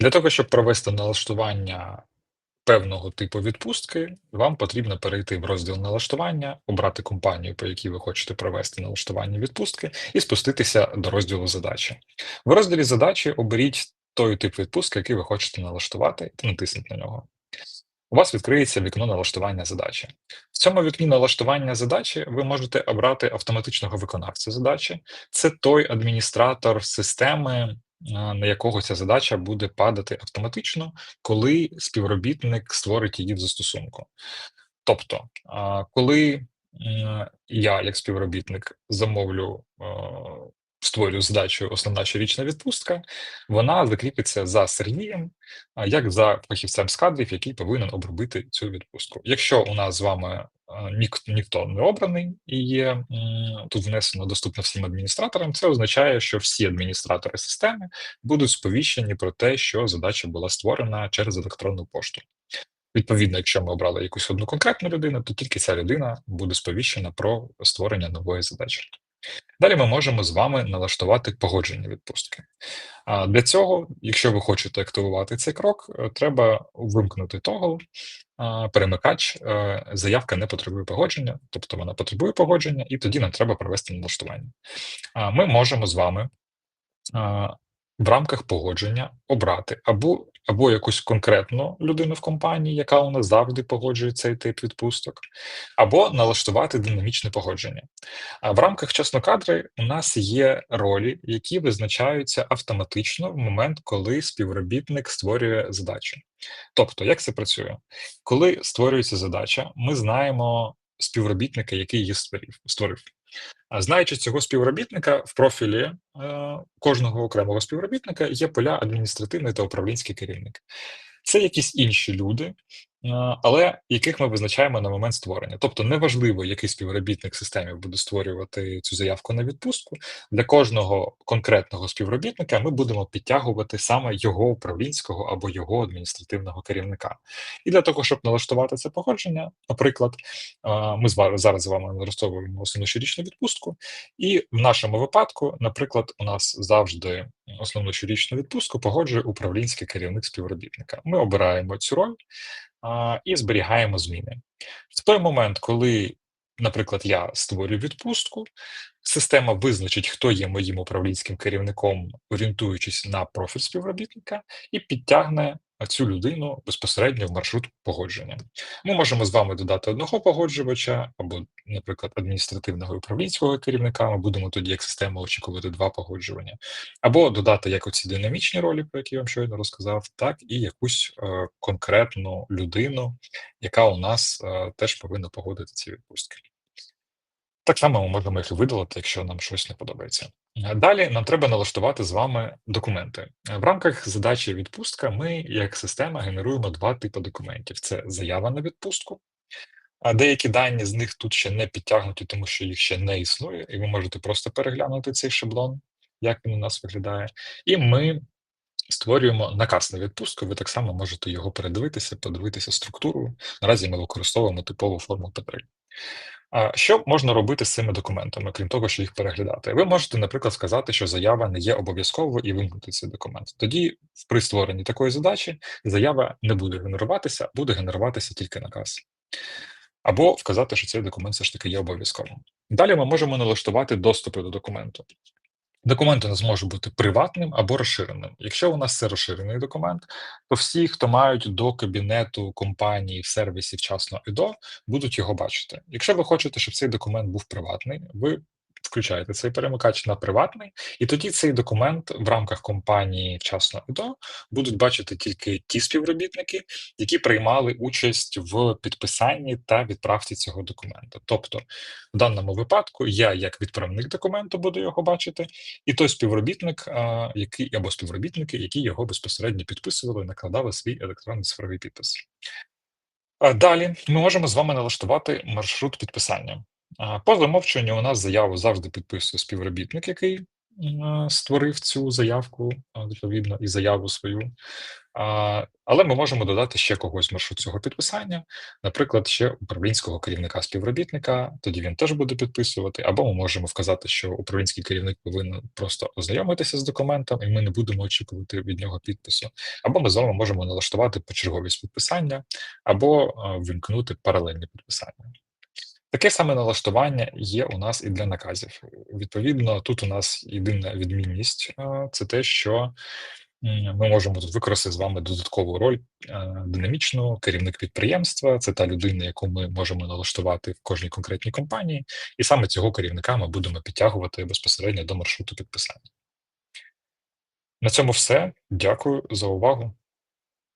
Для того, щоб провести налаштування певного типу відпустки, вам потрібно перейти в розділ налаштування, обрати компанію, по якій ви хочете провести налаштування відпустки, і спуститися до розділу задачі. В розділі задачі оберіть той тип відпустки, який ви хочете налаштувати, та натисніть на нього. У вас відкриється вікно налаштування задачі. В цьому вікні налаштування задачі ви можете обрати автоматичного виконавця задачі. Це той адміністратор системи, на якого ця задача буде падати автоматично, коли співробітник створить її в застосунку. Тобто, коли я, як співробітник, замовлю, а, створю задачу основна щорічна відпустка, вона закріпиться за Сергієм, як за фахівцем з кадрів, який повинен обробити цю відпустку. Якщо у нас з вами а, ніхто не обраний і є тут внесено доступно всім адміністраторам, це означає, що всі адміністратори системи будуть сповіщені про те, що задача була створена через електронну пошту. Відповідно, якщо ми обрали якусь одну конкретну людину, то тільки ця людина буде сповіщена про створення нової задачі. Далі ми можемо з вами налаштувати погодження відпустки. А для цього, якщо ви хочете активувати цей крок, е, треба вимкнути того перемикач е, заявка не потребує погодження, тобто вона потребує погодження, і тоді нам треба провести налаштування. А, Ми можемо з вами в рамках погодження обрати або або якусь конкретну людину в компанії, яка у нас завжди погоджує цей тип відпусток, або налаштувати динамічне погодження. А в рамках чеснокадри у нас є ролі, які визначаються автоматично в момент, коли співробітник створює задачу. Тобто, як це працює? Коли створюється задача, ми знаємо співробітника, який її створив. Знаючи цього співробітника, в профілі е, кожного окремого співробітника є поля адміністративний та управлінський керівник. Це якісь інші люди, але яких ми визначаємо на момент створення. Тобто неважливо, який співробітник системи буде створювати цю заявку на відпустку. Для кожного конкретного співробітника ми будемо підтягувати саме його управлінського або його адміністративного керівника. І для того, щоб налаштувати це погодження, наприклад, ми з ва- зараз з вами налаштовуємо основну щорічну відпустку, і в нашому випадку, наприклад, у нас завжди основну щорічну відпустку погоджує управлінський керівник співробітника. Ми обираємо цю роль і зберігаємо зміни. В той момент, коли, наприклад, я створю відпустку, система визначить, хто є моїм управлінським керівником, орієнтуючись на профіль співробітника, і підтягне цю людину безпосередньо в маршрут погодження. Ми можемо з вами додати одного погоджувача або, наприклад, адміністративного і управлінського керівника. Ми будемо тоді як система очікувати два погоджування, або додати як оці динамічні ролі, про які я вам щойно розказав, так і якусь е, конкретну людину, яка у нас е, теж повинна погодити ці відпустки. Так само ми можемо їх видалити, якщо нам щось не подобається. Далі нам треба налаштувати з вами документи. В рамках задачі відпустка ми, як система, генеруємо два типи документів: це заява на відпустку. А деякі дані з них тут ще не підтягнуті, тому що їх ще не існує, і ви можете просто переглянути цей шаблон, як він у нас виглядає. І ми створюємо наказ на відпустку. Ви так само можете його передивитися, подивитися структуру. Наразі ми використовуємо типову форму П3. Що можна робити з цими документами, крім того, що їх переглядати? Ви можете, наприклад, сказати, що заява не є обов'язковою і вимкнути цей документ. Тоді, при створенні такої задачі, заява не буде генеруватися, буде генеруватися тільки наказ. Або вказати, що цей документ все ж таки є обов'язковим. Далі ми можемо налаштувати доступи до документу. Документ у нас може бути приватним або розширеним. Якщо у нас це розширений документ, то всі, хто мають до кабінету компанії в сервісі вчасно і до, будуть його бачити. Якщо ви хочете, щоб цей документ був приватний, ви включаєте цей перемикач на приватний, і тоді цей документ в рамках компанії вчасно і до будуть бачити тільки ті співробітники, які приймали участь в підписанні та відправці цього документа. Тобто, в даному випадку я, як відправник документу, буду його бачити, і той співробітник, який або співробітники, які його безпосередньо підписували, накладали свій електронний цифровий підпис. Далі ми можемо з вами налаштувати маршрут підписання. По замовчуванню у нас заяву завжди підписує співробітник, який створив цю заявку, відповідно, і заяву свою. Але ми можемо додати ще когось маршрут цього підписання, наприклад, ще управлінського керівника-співробітника, тоді він теж буде підписувати, або ми можемо вказати, що управлінський керівник повинен просто ознайомитися з документом, і ми не будемо очікувати від нього підпису. Або ми з вами можемо налаштувати почерговість підписання, або а, ввімкнути паралельні підписання. Таке саме налаштування є у нас і для наказів. Відповідно, тут у нас єдина відмінність це те, що ми можемо тут використати з вами додаткову роль е, динамічну керівник підприємства. Це та людина, яку ми можемо налаштувати в кожній конкретній компанії, і саме цього керівника ми будемо підтягувати безпосередньо до маршруту підписання. На цьому все. Дякую за увагу.